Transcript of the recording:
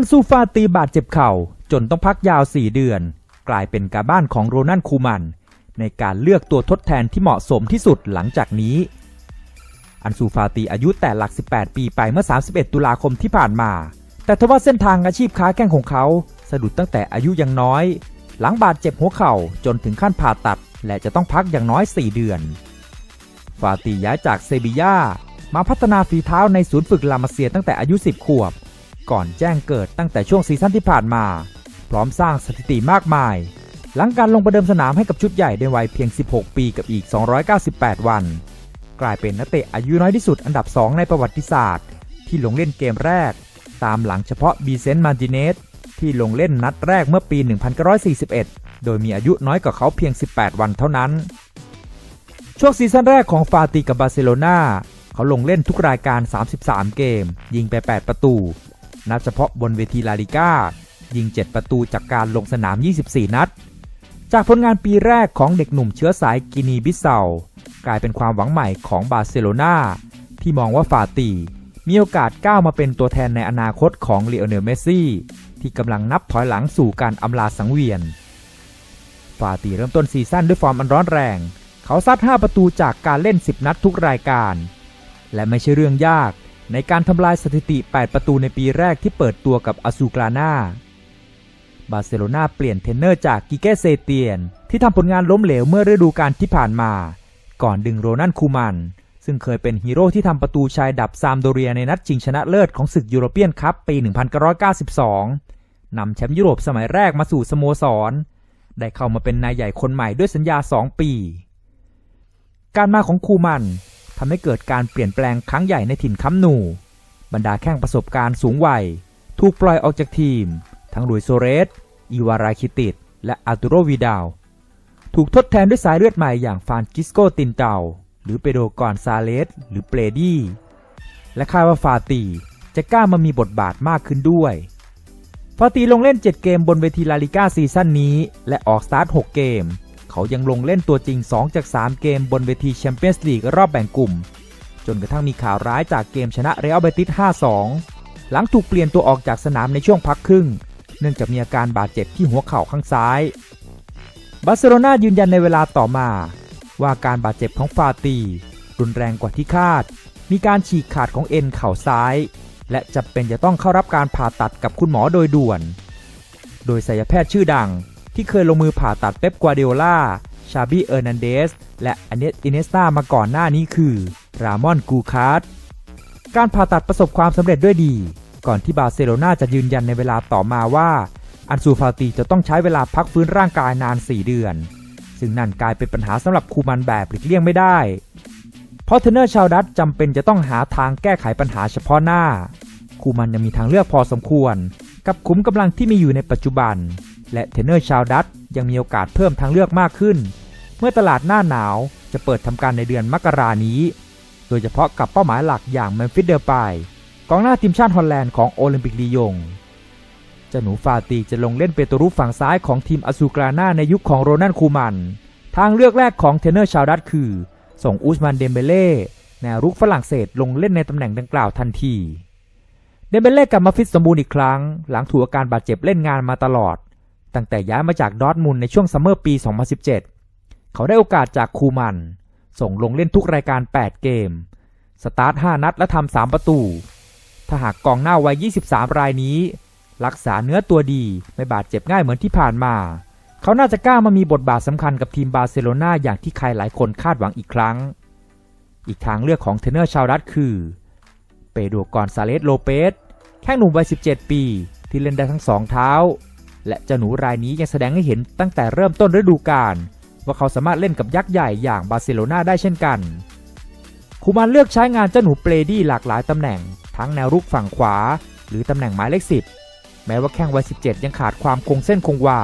อันซูฟาตีบาดเจ็บเข่า จนต้องพักยาว 4 เดือน กลายเป็นการบ้านของโรนันคูมัน ในการเลือกตัวทดแทนที่เหมาะสมที่สุดหลังจากนี้ อันซูฟาตีอายุแต่หลัก 18 ปีไปเมื่อ 31 ตุลาคมที่ผ่านมา แต่ทว่าเส้นทางอาชีพค้าแข้งของเขาสะดุดตั้งแต่อายุยังน้อย หลังบาดเจ็บหัวเข่าจนถึงขั้นผ่าตัด และจะต้องพักอย่างน้อย 4 เดือน ฟาตีย้ายจากเซบียามาพัฒนาฝีเท้าในศูนย์ฝึกลามาเซียตั้งแต่อายุ 10 ขวบ ก่อนแจ้งเกิดตั้งแต่ช่วงซีซั่นที่ผ่านมา พร้อมสร้างสถิติมากมาย หลังการลงประเดิมสนามให้กับชุดใหญ่ในวัยเพียง 16 ปีกับอีก 298 วัน กลายเป็นนักเตะอายุน้อยที่สุดอันดับ 2 ในประวัติศาสตร์ ที่ลงเล่นเกมแรก ตามหลังเฉพาะบีเซนต์มาร์ติเนสที่ลงเล่นนัดแรกเมื่อปี 1941 โดยมีอายุน้อยกว่าเขาเพียง 18 วันเท่านั้น ช่วงซีซั่นแรกของฟาติกับบาร์เซโลนาเขาลงเล่นทุกรายการ 33 เกม ยิงไป 8 ประตู นับเฉพาะบนเวทีลาลิก้า ยิง 7 ประตูจากการลงสนาม 24 นัด จากผลงานปีแรกของเด็กหนุ่มเชื้อสายกินีบิเซากลายเป็นความหวังใหม่ของบาร์เซโลนาที่มองว่าฟาตีมีโอกาสก้าวมาเป็นตัวแทนในอนาคตของเลโอเนลเมสซี่ที่กำลังนับถอยหลังสู่การอำลาสังเวียน ฟาตีเริ่มต้นซีซั่นด้วยฟอร์มอันร้อนแรง เขาซัด 5 ประตูจากการเล่น 10 นัดทุกรายการ และไม่ใช่เรื่องยาก ในการทำลายสถิติ 8 ประตูในปีแรกที่เปิดตัวกับอาซูกรานาบาร์เซโลนาเปลี่ยนเทนเนอร์จากกิเกเซเตียน ที่ทำผลงานล้มเหลวเมื่อฤดูกาลที่ผ่านมา ก่อนดึงโรนันคูมัน ซึ่งเคยเป็นฮีโร่ที่ทำประตูชายดับซามโดเรียในนัดชิงชนะเลิศของศึกยูโรเปียนคัพปี 1992 นำแชมป์ยุโรปสมัยแรกมาสู่สโมสร ได้เข้ามาเป็นนายใหญ่คนใหม่ด้วยสัญญา 2 ปี การมาของคูมัน ทำให้เกิดการเปลี่ยนแปลงครั้งใหญ่ในถิ่นคัมนู บรรดาแข้งประสบการณ์สูงวัย ถูกปล่อยออกจากทีม ทั้งลุยโซเรส อีวาราคิติดและอาตูโรวีดาว ถูกทดแทนด้วยสายเลือดใหม่อย่างฟานกิสโกตินเตาหรือเปโดกอนซาเลส หรือเปรดี้ และคาดว่าฟาตีจะกล้ามามีบทบาทมากขึ้นด้วย ฟาตีลงเล่น 7 เกมบนเวทีลาลิก้าซีซั่นนี้ และออกสตาร์ท 6 เกม เขายังลงเล่นตัวจริง 2 จาก 3 เกมบนเวทีแชมเปี้ยนส์ลีกรอบแบ่งกลุ่ม จนกระทั่งมีข่าวร้ายจากเกมชนะเรอัลเบติส 5-2 หลังถูกเปลี่ยนตัวออกจากสนามในช่วงพักครึ่ง เนื่องจากมีอาการบาดเจ็บที่หัวเข่าข้างซ้าย บาร์เซโลนายืนยันในเวลาต่อมา ว่าการบาดเจ็บของฟาตี รุนแรงกว่าที่คาด มีการฉีกขาดของเอ็นเข่าซ้าย และจะเป็นจะต้องเข้ารับการผ่าตัดกับคุณหมอโดยด่วน โดยศัลยแพทย์ชื่อดัง ที่เคยลงมือผ่าตัดเป๊ปกัวเดโอลาชาบีเออร์นันเดส และอเนตอินเนสตามาก่อนหน้านี้คือ รามอนกูคาร์ดการผ่าตัดประสบความสำเร็จด้วยดี ก่อนที่บาร์เซโลนาจะยืนยันในเวลาต่อมาว่า อันซูฟาตีจะต้องใช้เวลาพักฟื้นร่างกายนาน 4 เดือน ซึ่งนั่นกลายเป็นปัญหาสำหรับคูมันแบบหลีกเลี่ยงไม่ได้ เพราะเทรนเนอร์ชาวดัตจำเป็นจะต้องหาทางแก้ไขปัญหาเฉพาะหน้า คูมันยังมีทางเลือกพอสมควร กับขุมกำลังที่มีอยู่ในปัจจุบัน และเทรนเนอร์ชาวดัตยังมีโอกาสเพิ่มทางเลือกมากขึ้น เมื่อตลาดหน้าหนาวจะเปิดทำการในเดือนมกรานี้ โดยเฉพาะกับเป้าหมายหลักอย่างแมนฟิสเดอร์ปายกองหน้าทีมชาติฮอลแลนด์ของโอลิมปิกลียงเจ้าหนูฟาตีจะลงเล่นเป็นตัวรุกฝั่งซ้ายของทีมอสูกราน่าในยุคของโรนันคูมัน ทางเลือกแรกของเทนเนอร์ชาวดัตคือ ส่งอุสมันเดมเบเล่แนวรุกฝรั่งเศสลงเล่นในตำแหน่งดังกล่าวทันที เดมเบเล่กลับมาฟิตสมบูรณ์อีกครั้ง หลังถูกอาการบาดเจ็บเล่นงานมาตลอด ตั้งแต่ย้ายมาจากดอทมุนในช่วงซัมเมอร์ปี 2017 เขาได้โอกาสจากคูมัน ส่งลงเล่นทุกรายการ 8 เกม สตาร์ท 5 นัดและทำ 3 ประตู ถ้าหากกองหน้าวัย 23 รายนี้ รักษาเนื้อตัวดีไม่บาดเจ็บง่ายเหมือนที่ผ่านมา เขาน่าจะกล้ามามีบทบาทสำคัญกับทีมบาร์เซโลนาอย่างที่ใครหลายคนคาดหวังอีกครั้ง อีกทางเลือกของเทรนเนอร์ชาวรัฐคือ เปโดกอนซาเลสโลเปสแข้งหนุ่มวัย 17 ปี ที่เล่นได้ทั้งสองเท้า และเจ้าหนูรายนี้ยังแสดงให้เห็นตั้งแต่เริ่มต้นฤดูกาลว่าเขาสามารถเล่นกับยักษ์ใหญ่อย่างบาร์เซโลนาได้เช่นกัน คูมานเลือกใช้งานเจ้าหนูเปรดี้หลากหลายตำแหน่ง ทั้งแนวรุกฝั่งขวา หรือตำแหน่งหมายเลข10 แม้ว่าแข้งวัย17 ยังขาดความคงเส้นคงวา